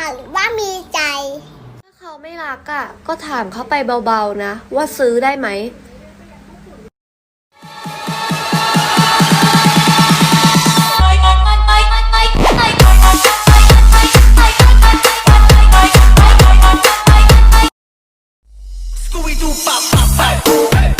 ค่หรือว่ามีใจ ถ้าเขาไม่รักอะ่ะ ก็ถามเขาไปเบาๆนะ ว่าซื้อได้ไหมดูปับปั๊บป